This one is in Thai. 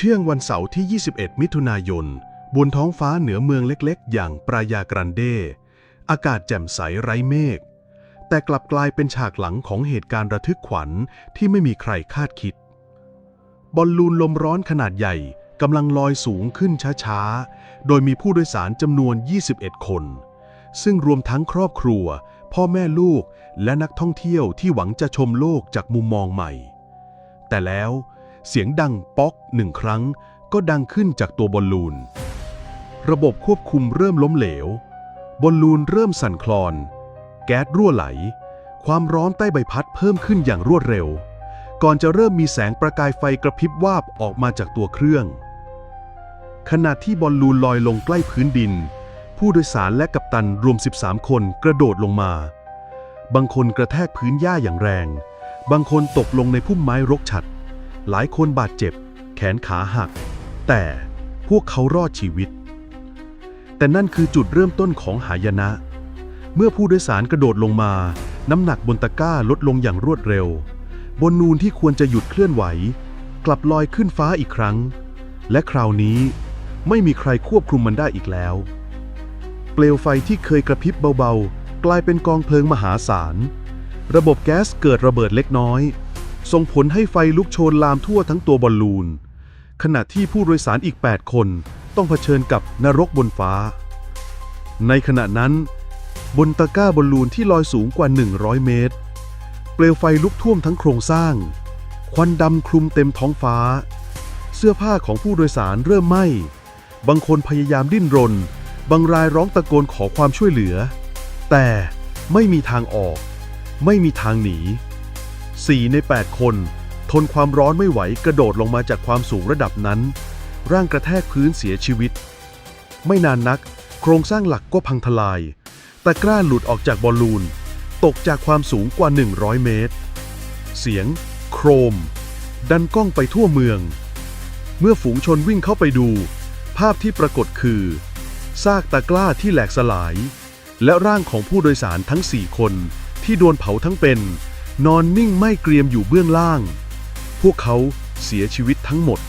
เที่ยงวันเสาร์ที่ 21 มิถุนายน บนท้องฟ้าเหนือเมืองเล็กๆ อย่างปรายากรันเด อากาศแจ่มใสไร้เมฆ แต่กลับกลายเป็นฉากหลังของเหตุการณ์ระทึกขวัญที่ไม่มีใครคาดคิด บอลลูนลมร้อนขนาดใหญ่กำลังลอยสูงขึ้นช้าๆ โดยมีผู้โดยสารจำนวน 21 คน ซึ่งรวมทั้งครอบครัว พ่อแม่ลูกและนักท่องเที่ยวที่หวังจะชมโลกจากมุมมองใหม่ แต่แล้ว เสียงดังป๊อกหนึ่งครั้ง ก็ดังขึ้นจากตัวบอลลูน ระบบควบคุมเริ่มล้มเหลว บอลลูนเริ่มสั่นคลอน แก๊สรั่วไหล ความร้อนใต้ใบพัดเพิ่มขึ้นอย่างรวดเร็ว ก่อนจะเริ่มมีแสงประกายไฟกระพริบวาบออกมาจากตัวเครื่อง ขณะที่บอลลูนลอยลงใกล้พื้นดิน ผู้โดยสารและกัปตันรวม 13 คนกระโดดลงมา บางคนกระแทกพื้นหญ้าอย่างแรง บางคนตกลงในพุ่มไม้รกฉัด หลายคนบาดเจ็บ แขนขาหัก แต่พวกเขารอดชีวิต แต่นั่นคือจุดเริ่มต้นของหายนะ เมื่อผู้โดยสารกระโดดลงมา น้ำหนักบนตะกร้าลดลงอย่างรวดเร็ว บนนูนที่ควรจะหยุดเคลื่อนไหว กลับลอยขึ้นฟ้าอีกครั้ง และคราวนี้ไม่มีใครควบคุมมันได้อีกแล้ว เปลวไฟที่เคยกระพริบเบาๆ กลายเป็นกองเพลิงมหาศาล ระบบแก๊สเกิดระเบิดเล็กน้อย ส่งผลให้ไฟลุกโชนลามทั่วทั้งตัวบอลลูน ขณะที่ผู้โดยสารอีก 8 คนต้องเผชิญกับนรกบนฟ้า ในขณะนั้น บนตะกร้าบอลลูนที่ลอยสูงกว่า 100 เมตร เปลวไฟลุกท่วมทั้งโครงสร้าง ควันดำคลุมเต็มท้องฟ้า เสื้อผ้าของผู้โดยสารเริ่มไหม้ บางคนพยายามดิ้นรน บางรายร้องตะโกนขอความช่วยเหลือ แต่ไม่มีทางออก ไม่มีทางหนี 4 ใน 8 คน ทนความร้อนไม่ไหวกระโดดลงมาจากความสูงระดับนั้น ร่างกระแทกพื้นเสียชีวิต ไม่นานนัก โครงสร้างหลักก็พังทลายตะกร้าหลุดออกจากบอลลูน ตกจากความสูงกว่า 100 เมตร เสียง โครม ดันก้องไปทั่วเมือง เมื่อฝูงชนวิ่งเข้าไปดู ภาพที่ปรากฏคือซากตะกร้าที่แหลกสลาย และร่างของผู้โดยสารทั้ง 4 คนที่โดนเผาทั้งเป็น นอนนิ่งไม่เกรียมอยู่เบื้องล่าง พวกเขาเสียชีวิตทั้งหมด